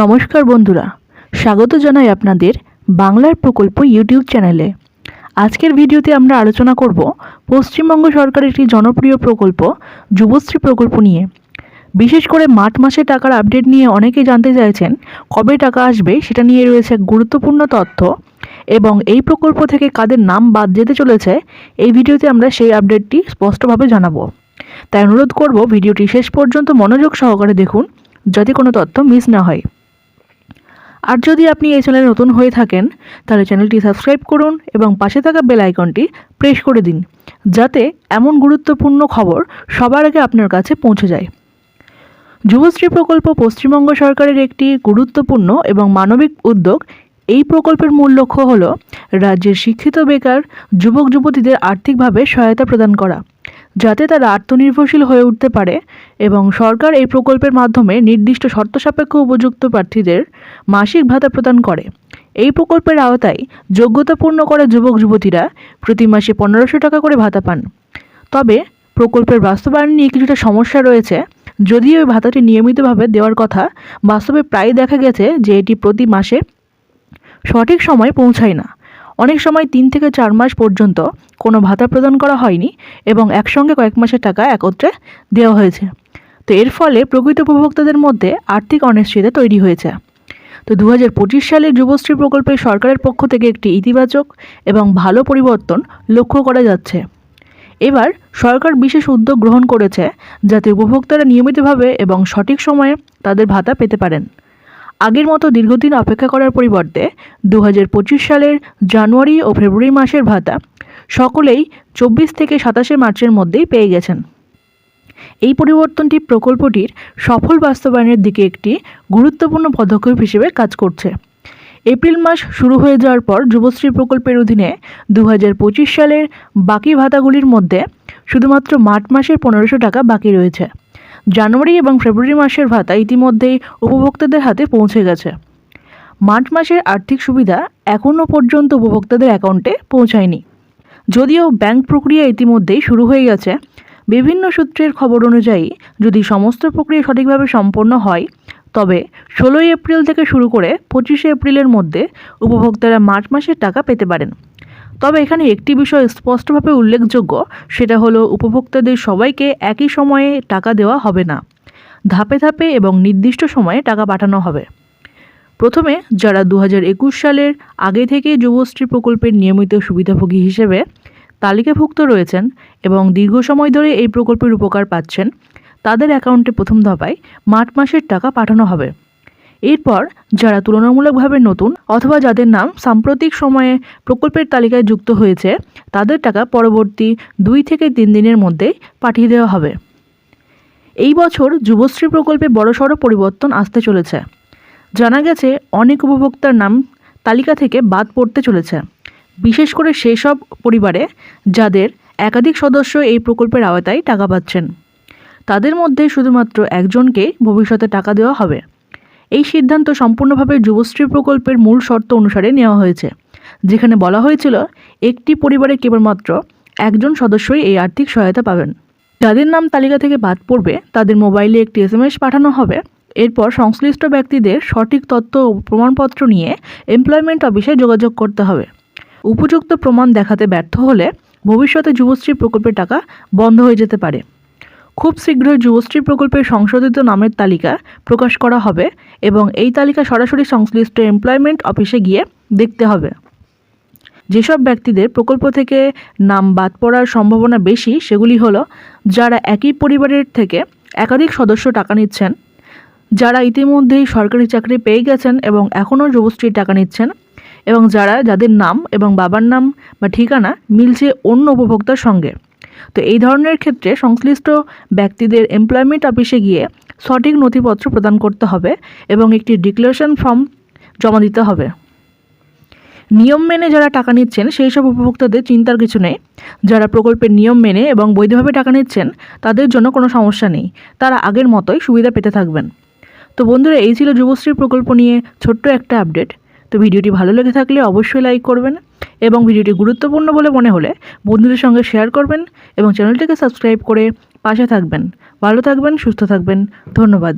নমস্কার বন্ধুরা, স্বাগত জানাই আপনাদের বাংলার প্রকল্প ইউটিউব চ্যানেলে। আজকের ভিডিওতে আমরা আলোচনা করব পশ্চিমবঙ্গ সরকারের একটি জনপ্রিয় প্রকল্প, যুবশ্রী প্রকল্প নিয়ে। বিশেষ করে মার্চ মাসে টাকার আপডেট নিয়ে অনেকেই জানতে চাইছেন কবে টাকা আসবে সেটা নিয়ে রয়েছে গুরুত্বপূর্ণ তথ্য এবং এই প্রকল্প থেকে কাদের নাম বাদ যেতে চলেছে, এই ভিডিওতে আমরা সেই আপডেটটি স্পষ্টভাবে জানাব। তাই অনুরোধ করব ভিডিওটি শেষ পর্যন্ত মনোযোগ সহকারে দেখুন, যাতে কোনো তথ্য মিস না হয়। আর যদি আপনি এই চ্যানেলে নতুন হয়ে থাকেন, তাহলে চ্যানেলটি সাবস্ক্রাইব করুন এবং পাশে থাকা বেল আইকনটি প্রেস করে দিন, যাতে এমন গুরুত্বপূর্ণ খবর সবার আগে আপনার কাছে পৌঁছে যায়। যুবশ্রী প্রকল্প পশ্চিমবঙ্গ সরকারের একটি গুরুত্বপূর্ণ এবং মানবিক উদ্যোগ। এই প্রকল্পের মূল লক্ষ্য হল রাজ্যের শিক্ষিত বেকার যুবক যুবতীদের আর্থিকভাবে সহায়তা প্রদান করা। যাতে তারা আত্মনির্ভরশীল হয়ে উঠতে পারে এবং সরকার এই প্রকল্পের মাধ্যমে নির্দিষ্ট শর্ত সাপেক্ষ উপযুক্ত প্রার্থীদের মাসিক ভাতা প্রদান করে। এই প্রকল্পের আওতায় যোগ্যতাপূর্ণ করা যুবক যুবতীরা প্রতি মাসে পনেরোশো টাকা করে ভাতা পান। তবে প্রকল্পের বাস্তবায়ন নিয়ে কিছুটা সমস্যা রয়েছে। যদিও এই ভাতাটি নিয়মিতভাবে দেওয়ার কথা, বাস্তবে প্রায় দেখা গেছে যে এটি প্রতি মাসে সঠিক সময় পৌঁছায় না। অনেক সময় তিন থেকে চার মাস পর্যন্ত কোনো ভাতা প্রদান করা হয়নি এবং একসঙ্গে কয়েক মাসের টাকা একত্রে দেওয়া হয়েছে। তো এর ফলে প্রকৃত উপভোক্তাদের মধ্যে আর্থিক অনিশ্চয়তা তৈরি হয়েছে। তো দু হাজার সালের যুবশ্রী প্রকল্পে সরকারের পক্ষ থেকে একটি ইতিবাচক এবং ভালো পরিবর্তন লক্ষ্য করা যাচ্ছে। এবার সরকার বিশেষ উদ্যোগ গ্রহণ করেছে যাতে উপভোক্তারা নিয়মিতভাবে এবং সঠিক সময়ে তাদের ভাতা পেতে পারেন। আগের মতো দীর্ঘদিন অপেক্ষা করার পরিবর্তে দু হাজার পঁচিশ সালের জানুয়ারি ও ফেব্রুয়ারি মাসের ভাতা সকলেই চব্বিশ থেকে সাতাশে মার্চের মধ্যেই পেয়ে গেছেন। এই পরিবর্তনটি প্রকল্পটির সফল বাস্তবায়নের দিকে একটি গুরুত্বপূর্ণ পদক্ষেপ হিসেবে কাজ করছে। এপ্রিল মাস শুরু হয়ে যাওয়ার পর যুবশ্রী প্রকল্পের অধীনে দু হাজার পঁচিশ সালের বাকি ভাতাগুলির মধ্যে শুধুমাত্র মার্চ মাসের পনেরোশো টাকা বাকি রয়েছে। জানুয়ারি এবং ফেব্রুয়ারি মাসের ভাতা ইতিমধ্যেই উপভোক্তাদের হাতে পৌঁছে গেছে। মার্চ মাসের আর্থিক সুবিধা এখনও পর্যন্ত উপভোক্তাদের অ্যাকাউন্টে পৌঁছায়নি। যদিও ব্যাংক প্রক্রিয়া ইতিমধ্যেই শুরু হয়ে গেছে। বিভিন্ন সূত্রের খবর অনুযায়ী, যদি সমস্ত প্রক্রিয়া সঠিকভাবে সম্পন্ন হয়, তবে ষোলোই এপ্রিল থেকে শুরু করে পঁচিশে এপ্রিলের মধ্যে উপভোক্তারা মার্চ মাসের টাকা পেতে পারেন। তবে এখানে একটি বিষয় স্পষ্টভাবে উল্লেখযোগ্য, সেটা হলো উপভোক্তাদের সবাইকে একই সময়ে টাকা দেওয়া হবে না। ধাপে ধাপে এবং নির্দিষ্ট সময়ে টাকা পাঠানো হবে। প্রথমে, যারা দু সালের আগে থেকে যুবশ্রী প্রকল্পের নিয়মিত সুবিধাভোগী হিসেবে তালিকাভুক্ত রয়েছেন এবং দীর্ঘ সময় ধরে এই প্রকল্পের উপকার পাচ্ছেন, তাদের অ্যাকাউন্টে প্রথম ধাপায় মার্চ মাসের টাকা পাঠানো হবে। এরপর যারা তুলনামূলকভাবে নতুন অথবা যাদের নাম সাম্প্রতিক সময়ে প্রকল্পের তালিকায় যুক্ত হয়েছে, তাদের টাকা পরবর্তী দুই থেকে তিন দিনের মধ্যে পাঠিয়ে দেওয়া হবে। এই বছর যুবশ্রী প্রকল্পে বড়সড় পরিবর্তন আসতে চলেছে। জানা গেছে, অনেক উপভোক্তার নাম তালিকা থেকে বাদ পড়তে চলেছে। বিশেষ করে সেসব পরিবারে যাদের একাধিক সদস্য এই প্রকল্পের আওতায় টাকা পাচ্ছেন। তাদের মধ্যে শুধুমাত্র একজনকে ভবিষ্যতে টাকা দেওয়া হবে। এই সিদ্ধান্ত সম্পূর্ণভাবে যুবশ্রী প্রকল্পের মূল শর্ত অনুসারে নেওয়া হয়েছে। যেখানে বলা হয়েছিল, একটি পরিবারে কেবলমাত্র একজন সদস্যই এই আর্থিক সহায়তা পাবেন। যাদের নাম তালিকা থেকে বাদ পড়বে, তাদের মোবাইলে একটি এসএমএস পাঠানো হবে। এরপর সংশ্লিষ্ট ব্যক্তিদের সঠিক তথ্য ও প্রমাণপত্র নিয়ে এমপ্লয়মেন্ট অফিসে যোগাযোগ করতে হবে। উপযুক্ত প্রমাণ দেখাতে ব্যর্থ হলে ভবিষ্যতে যুবশ্রী প্রকল্পের টাকা বন্ধ হয়ে যেতে পারে। খুব শীঘ্রই যুবশ্রী প্রকল্পের সংশোধিত নামের তালিকা প্রকাশ করা হবে এবং এই তালিকা সরাসরি সংশ্লিষ্ট এমপ্লয়মেন্ট অফিসে গিয়ে দেখতে হবে। যেসব ব্যক্তিদের প্রকল্প থেকে নাম বাদ পড়ার সম্ভাবনা বেশি, সেগুলি হলো যারা একই পরিবারের থেকে একাধিক সদস্য টাকা নিচ্ছেন, যারা ইতিমধ্যেই সরকারি চাকরি পেয়ে গেছেন এবং এখনও যুবশ্রীর টাকা নিচ্ছেন এবং যারা যাদের নাম এবং বাবার নাম বা ঠিকানা মিলছে অন্য উপভোক্তার সঙ্গে। তো এই ধরনের ক্ষেত্রে সংশ্লিষ্ট ব্যক্তিদের এমপ্লয়মেন্ট অফিসে গিয়ে সঠিক নথিপত্র প্রদান করতে হবে এবং একটি ডিক্লারেশন ফর্ম জমা দিতে হবে। নিয়ম মেনে যারা টাকা নিচ্ছেন, সেই সব উপভোক্তাদের চিন্তার কিছু নেই। যারা প্রকল্পের নিয়ম মেনে এবং বৈধভাবে টাকা নিচ্ছেন, তাদের জন্য কোনো সমস্যা নেই। তারা আগের মতোই সুবিধা পেতে থাকবেন। তো বন্ধুরা, এই ছিল যুবশ্রী প্রকল্প নিয়ে ছোট্ট একটা আপডেট তো ভিডিওটি ভালো লেগে থাকলে অবশ্যই লাইক করবেন। এবং ভিডিওটি গুরুত্বপূর্ণ বলে মনে হলে বন্ধুদের সঙ্গে শেয়ার করবেন এবং চ্যানেলটিকে সাবস্ক্রাইব করে পাশে থাকবেন। ভালো থাকবেন, সুস্থ থাকবেন। ধন্যবাদ।